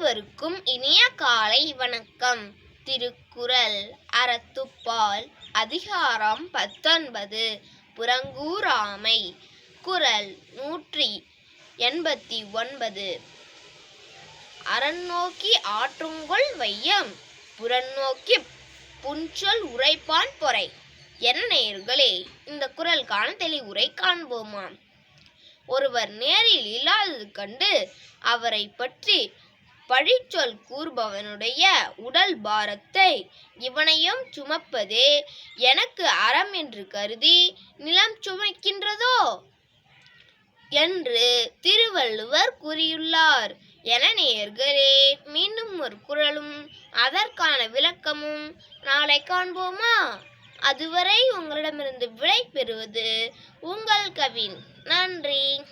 அனைவருக்கும் இனிய காலை வணக்கம். திருக்குறள் அறத்துப்பால் அதிகாரம் பத்தொன்பது. புறங்கூராமை குறள் நூற்றி எண்பத்தி ஒன்பது அறநோக்கி ஆற்றுங்கொள் வையம். புறநோக்கி புன்சொல் உரைப்பான் பொறை. என நேயர்களே இந்த குறளுக்கான தெளிவுரை காண்போமாம். ஒருவர் நேரில் இல்லாதது கண்டு அவரை பற்றி பழிச்சொல் கூறுபவனுடைய உடல் பாரத்தை இவனையும் சுமப்பதே. எனக்கு அறம் என்று கருதி நிலம் சுமைக்கின்றதோ? என்று திருவள்ளுவர் கூறியுள்ளார். என நேயர்களே மீண்டும் ஒரு குரலும் அதற்கான விளக்கமும் நாளை காண்போமா? அதுவரை உங்களிடமிருந்து விடை பெறுவது உங்கள் கவின் நன்றி.